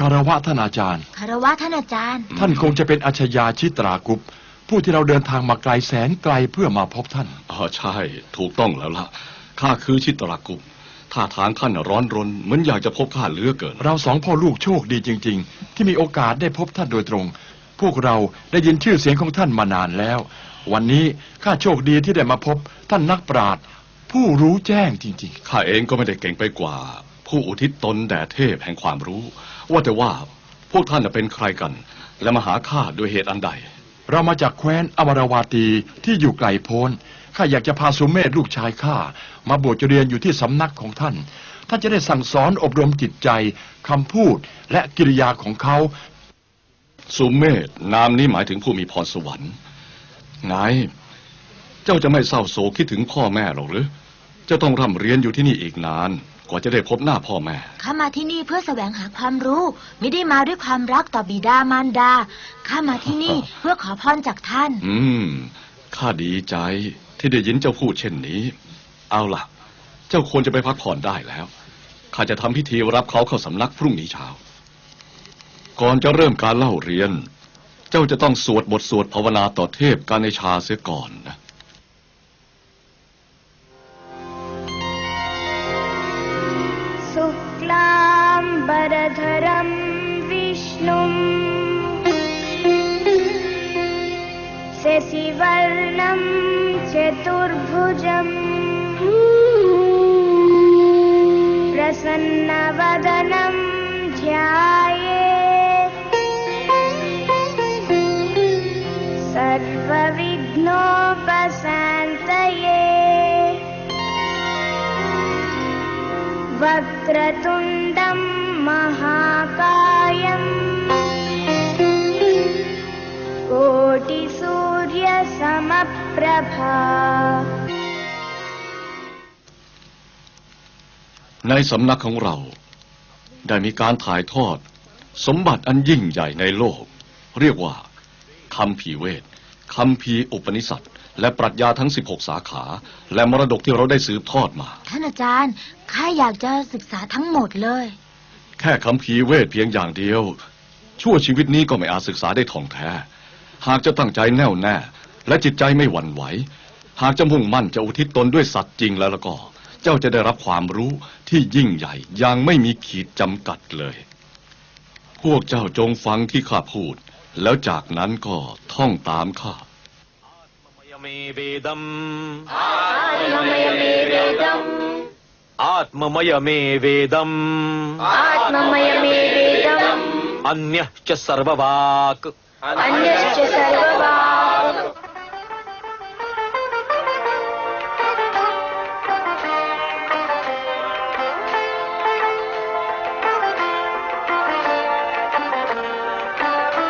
คารวะท่านอาจารย์ คารวะท่านอาจารย์ ท่านคงจะเป็นอัจฉริยาชิตรากุปผู้ที่เราเดินทางมาไกลแสนไกลเพื่อมาพบท่าน อ๋อใช่ ถูกต้องแล้วล่ะ ข้าคือชิตรากุมท่าทางท่านร้อนรนเหมือนอยากจะพบข้าเหลือเกิน เราสองพ่อลูกโชคดีจริง ๆ ที่มีโอกาสได้พบท่านโดยตรง พวกเราได้ยินชื่อเสียงของท่านมานานแล้ว วันนี้ข้าโชคดีที่ได้มาพบท่านนักปราชญ์ผู้รู้แจ้งจริงข้าเองก็ไม่ได้เก่งไปกว่า ผู้อุทิศตนแด่เทพแห่งความรู้ ว่าแต่ว่าพวกท่านน่ะเป็นใครกัน และมาหาข้าด้วยเหตุอันใดๆเรามาจากแคว้นอมรวาตีที่อยู่ไกลโพ้นข้าอยากจะพาสุเมธลูกชายข้ามาบวชเรียนอยู่ที่สำนักของท่านท่านจะได้สั่งสอนอบรมจิตใจคำพูดและกิริยาของเขา สุเมธนามนี้หมายถึงผู้มีพรสวรรค์ไงเจ้าจะไม่เศร้าโศกคิดถึงพ่อแม่หรอกหรือเจ้าต้องร่ำเรียนอยู่ที่นี่อีกนาน กว่าจะได้พบหน้าพ่อแม่ ข้ามาที่นี่เพื่อแสวงหาความรู้ ไม่ได้มาด้วยความรักต่อบิดามารดา ข้ามาที่นี่เพื่อขอพรจากท่าน อืม ข้าดีใจที่ได้ยินเจ้าพูดเช่นนี้ เอาล่ะ เจ้าควรจะไปพักผ่อนได้แล้ว ข้าจะทำพิธีรับเขาเข้าสำนักพรุ่งนี้เช้า ก่อนจะเริ่มการเล่าเรียน เจ้าจะต้องสวดบทสวดภาวนาต่อเทพกาเนชาเสียก่อนนะ शुक्लाम्बरधरं विष्णुम् शशिवर्णं चतुर्भुजम्। प्रसन्नवदनं ध्यायेत् सर्वविघ्नोपशान्तये। वक्रतुण्डं ภา ในสำนักของเรา ได้มีการถ่ายทอด สมบัติอันยิ่งใหญ่ในโลก เรียกว่าคำผีเวทคำผีอุปนิสัตและปรัชญาทั้ง 16 สาขา และมรดกที่เราได้สืบทอดมา ท่านอาจารย์ข้าอยากจะศึกษาทั้งหมดเลย แค่คำผีเวทเพียงอย่างเดียว ชั่วชีวิตนี้ก็ไม่อาจศึกษาได้ท่องแท้ หากจะตั้งใจแน่วแน่ และจิตใจไม่หวั่นไหว หากจะมุ่งมั่นจะอุทิศตนด้วยสัตย์จริงแล้วแล้วก็ เจ้าจะได้รับความรู้ที่ยิ่งใหญ่อย่างไม่มีขีดจำกัดเลย พวกเจ้าจงฟังที่ข้าพูด แล้วจากนั้นก็ท่องตามข้า मयमे वेदम् आत्ममयमे वेदम् आत्ममयमे वेदम् आत्ममयमे वेदम् अन्यः च सर्ववाक् अन्यश्च सर्ववाक्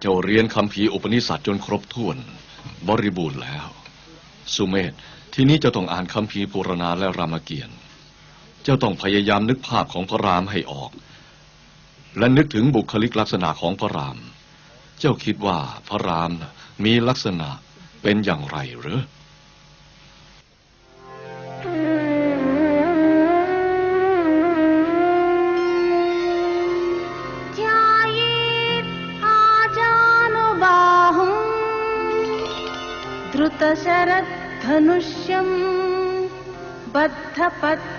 เจ้าเรียนคำพีร์อุปนิสัตจนครบถ้วน บริบูรณ์แล้ว สุเมธทีนี้เจะต้องอ่านคำพีร์ปุรณาและรามเกียรติเจ้าต้องพยายามนึกภาพของพระรามให้ออก และนึกถึงบุคลิกลักษณะของพระราม เจ้าคิดว่าพระรามมีลักษณะเป็นอย่างไรหรือ धनुष्यम् बद्धपद्मासनस्तम्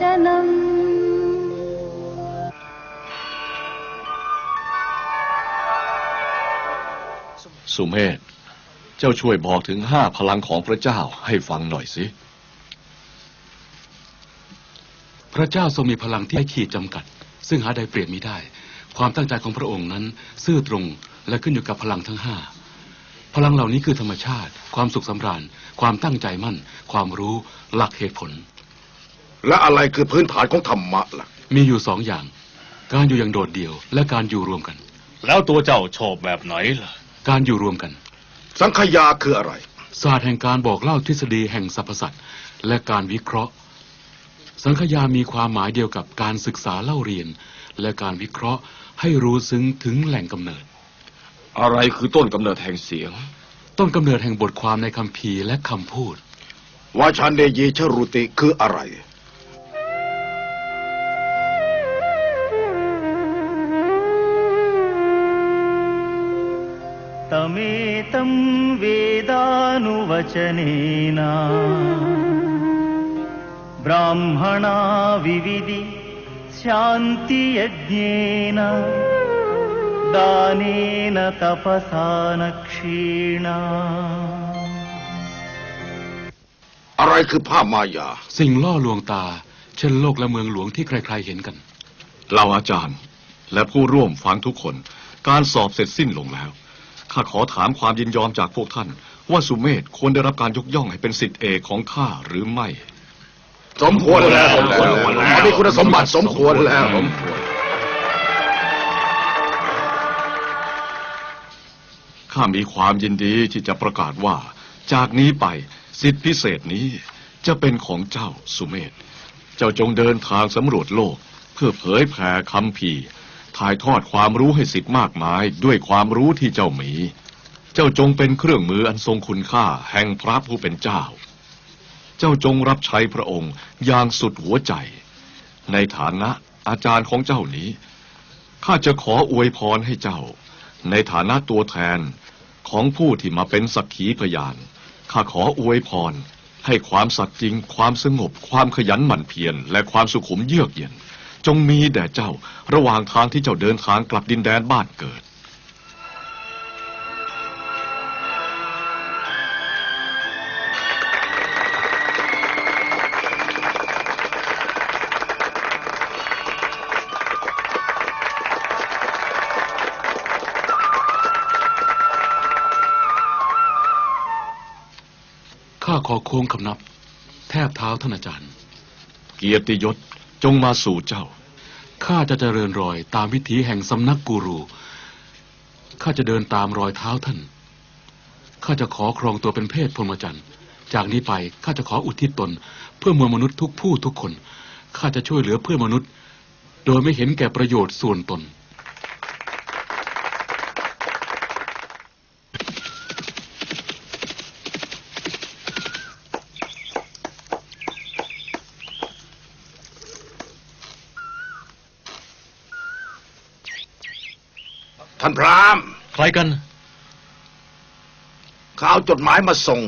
कमलामिलालोचनम् สุเมธ เจ้าช่วยบอกถึงห้าพลังของพระเจ้าให้ฟังหน่อยสิ พระเจ้าทรงมีพลังที่ไม่ขีดจำกัด ซึ่งหาใดเปรียบมิได้ ความตั้งใจของพระองค์นั้น ซื่อตรงและขึ้นอยู่กับพลังทั้งห้า พลังเหล่านี้คือธรรมชาติ ความสุขสำราญ ความตั้งใจมั่น ความรู้ หลักเหตุผล และอะไรคือพื้นฐานของธรรมะล่ะ มีอยู่สองอย่าง การอยู่อย่างโดดเดี่ยว และการอยู่รวมกัน แล้วตัวเจ้าชอบแบบไหนล่ะ การอยู่รวมกัน สังขยาคืออะไร ศาสตร์แห่งการบอกเล่าทฤษฎีแห่งสรรพสัตว์และการวิเคราะห์ สังคยามีความหมายเดียวกับการศึกษาเล่าเรียน และการวิเคราะห์ให้รู้ซึ้งถึงแหล่งกำเนิด อะไรคือต้นกำเนิดแห่งเสียง ต้นกำเนิดแห่งบทความในคัมภีร์และคำพูด วาชานเดยีชรุติคืออะไร तमेतं वेदानुवचनेन ब्राह्मणा विविधि शान्तियज्ञेन दानेन तपसा न क्षीणा อะไรคือผ้ามายา สิ่งล่อลวงตา เช่นโลกและเมืองหลวงที่ใครๆเห็นกัน เราอาจารย์ และผู้ร่วมฟังทุกคน การสอบเสร็จสิ้นลงแล้ว ข้าขอถามความยินยอมจากพวกท่าน ว่าสุเมธควรได้รับการยกย่องให้เป็นสิทธิเอกของข้าหรือไม่ สมควรแล้วสมควรแล้วมีคุณสมบัติสมควรแล้วข้ามีความยินดีที่จะประกาศว่า จากนี้ไปสิทธิพิเศษนี้จะเป็นของเจ้าสุเมธ เจ้าจงเดินทางสำรวจโลก เพื่อเผยแผ่คำพีร์ ถ่ายทอดความรู้ให้สิทธิ์มากมาย ด้วยความรู้ที่เจ้ามี เจ้าจงเป็นเครื่องมืออันทรงคุณค่าแห่งพระผู้เป็นเจ้า เจ้าจงรับใช้พระองค์อย่างสุดหัวใจ ในฐานะอาจารย์ของเจ้านี้ ข้าจะขออวยพรให้เจ้า ในฐานะตัวแทนของผู้ที่มาเป็นสักขีพยาน ข้าขออวยพร ให้ความสัตย์จริง ความสงบ ความขยันหมั่นเพียร และความสุขุมเยือกเย็น จงมีแด่เจ้า ระหว่างทางที่เจ้าเดินทางกลับดินแดนบ้านเกิด ข้าขอโค้งคำนับ แทบเท้าท่านอาจารย์ เกียรติยศ จงมาสู่เจ้า ข้าจะเจริญรอยตามวิถีแห่งสำนักกูรู ข้าจะเดินตามรอยเท้าท่าน ข้าจะขอครองตัวเป็นเพศพรหมจรรย์ จากนี้ไปข้าจะขออุทิศตน เพื่อมวลมนุษย์ทุกผู้ทุกคน ข้าจะช่วยเหลือเพื่อนมนุษย์ โดยไม่เห็นแก่ประโยชน์ส่วนตน ท่านพราหมณ์ ใครกัน เขาเอาจดหมายมาส่ง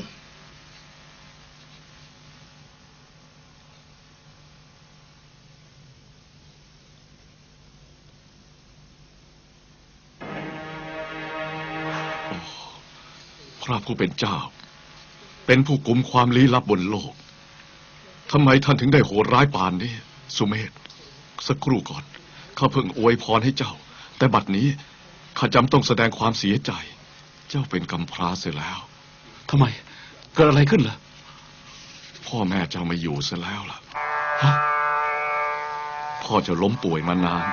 พระผู้เป็นเจ้า เป็นผู้กุมความลี้ลับบนโลก ทำไมท่านถึงได้โหดร้ายปานนี้ สุเมธ สักครู่ก่อน ข้าเพิ่งอวยพรให้เจ้า แต่บัดนี้ ข้าจำต้องแสดงความเสียใจ เจ้าเป็นกำพร้าเสียแล้วทำไม เกิดอะไรขึ้นล่ะ พ่อแม่เจ้าไม่อยู่เสียแล้วล่ะฮะพ่อจะล้มป่วยมานาน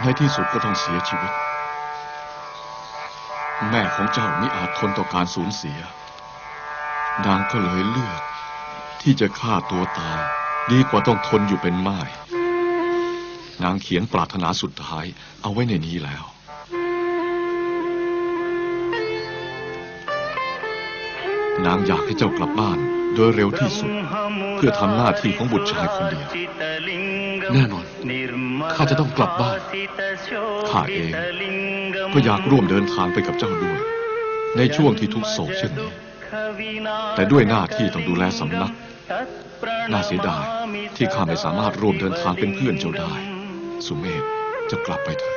ในที่สุดก็ต้องเสียชีวิต แม่ของเจ้ามิอาจทนต่อการสูญเสีย นางก็เลยเลือก ที่จะฆ่าตัวตาย ดีกว่าต้องทนอยู่เป็นไม้ นางเขียนปรารถนาสุดท้าย เอาไว้ในนี้แล้ว นางอยากให้เจ้ากลับบ้านโดยเร็วที่สุด เพื่อทำหน้าที่ของบุตรชายคนเดียว แน่นอน ข้าจะต้องกลับบ้าน ข้าเองก็อยากร่วมเดินทางไปกับเจ้าด้วย ในช่วงที่ทุกโศกเช่นนี้ แต่ด้วยหน้าที่ต้องดูแลสำนัก น่าเสียดายที่ข้าไม่สามารถร่วมเดินทางเป็นเพื่อนเจ้าได้ สุเมธจะกลับไปเถอะ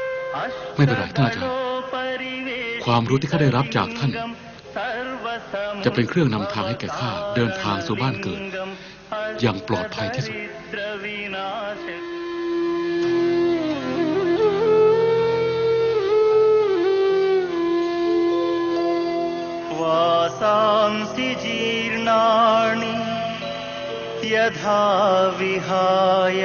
ไม่เป็นไรท่านอาจารย์ ความรู้ที่ข้าได้รับจากท่าน จะเป็นเครื่องนำทางให้แก่ข้าเดินทางสู่บ้านเกิด อย่างปลอดภัยที่สุด वासांसि जीर्णानि यथा विहाय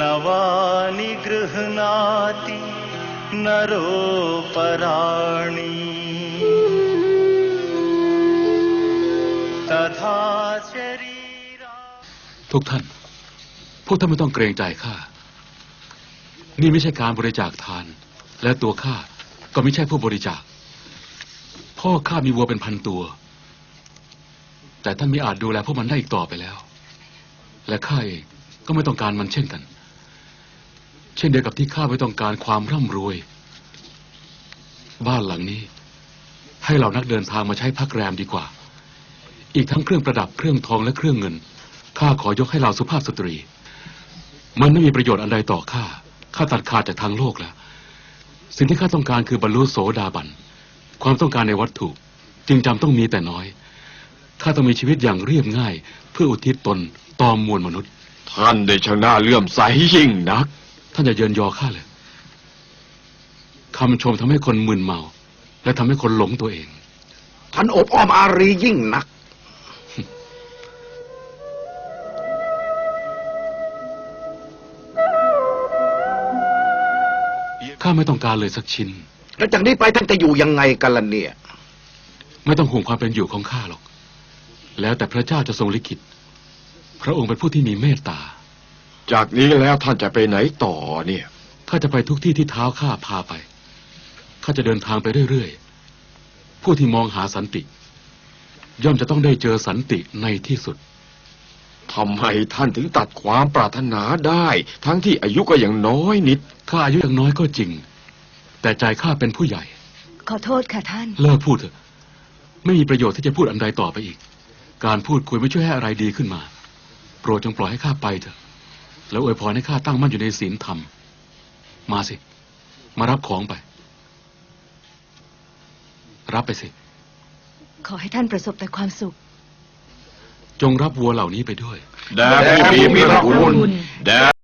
नवानि गृह्णाति नरोपराणि तथा शरीरा ทุกท่าน พวกท่านไม่ต้องเกรงใจข้า นี่ไม่ใช่การบริจาคทาน และตัวข้าก็ไม่ใช่ผู้บริจาค พ่อข้ามีวัวเป็นพันตัว แต่ท่านไม่อาจดูแลพวกมันได้อีกต่อไปแล้ว และข้าเองก็ไม่ต้องการมันเช่นกัน เช่นเดียวกับที่ข้าไม่ต้องการความร่ำรวย บ้านหลังนี้ ให้เหล่านักเดินทางมาใช้พักแรมดีกว่า อีกทั้งเครื่องประดับเครื่องทองและเครื่องเงินข้าขอยกให้เราสุภาพสตรี มันไม่มีประโยชน์อันใดต่อข้าข้าตัดขาดจากทางโลกแล้ว สิ่งที่ข้าต้องการคือบรรลุโสดาบัน ความต้องการในวัตถุจึงจำต้องมีแต่น้อยข้าต้องมีชีวิตอย่างเรียบง่าย เพื่ออุทิศตนต่อมวลมนุษย์ ท่านได้ชนะเลื่อมใสยิ่งนัก ท่านอย่าเยินยอข้าเลยคำชมทำให้คนมึนเมา และทำให้คนหลงตัวเอง ท่านอบอ้อมอารียิ่งนัก ข้าไม่ต้องการเลยสักชิ้น แล้วจากนี้ไปท่านจะอยู่ยังไงกันล่ะเนี่ย ไม่ต้องห่วงความเป็นอยู่ของข้าหรอก แล้วแต่พระเจ้าจะทรงลิขิต พระองค์เป็นผู้ที่มีเมตตา จากนี้แล้วท่านจะไปไหนต่อเนี่ย ข้าจะไปทุกที่ที่เท้าข้าพาไป ข้าจะเดินทางไปเรื่อยๆ ผู้ที่มองหาสันติ ย่อมจะต้องได้เจอสันติในที่สุด ทำไมท่านถึงตัดความปรารถนาได้ ทั้งที่อายุก็ยังน้อยนิด ข้าอายุยังน้อยก็จริง แต่ใจข้าเป็นผู้ใหญ่ ขอโทษค่ะท่าน เลิกพูดเถอะ ไม่มีประโยชน์ที่จะพูดอันใดต่อไปอีก การพูดคุยไม่ช่วยให้อะไรดีขึ้นมา โปรดจงปล่อยให้ข้าไปเถอะ แล้วอวยพรให้ข้าตั้งมั่นอยู่ในศีลธรรม มาสิ มารับของไป รับไปสิ ขอให้ท่านประสบแต่ความสุข จงรับวัวเหล่านี้ไปด้วย แด่ผู้มีพระคุณแด่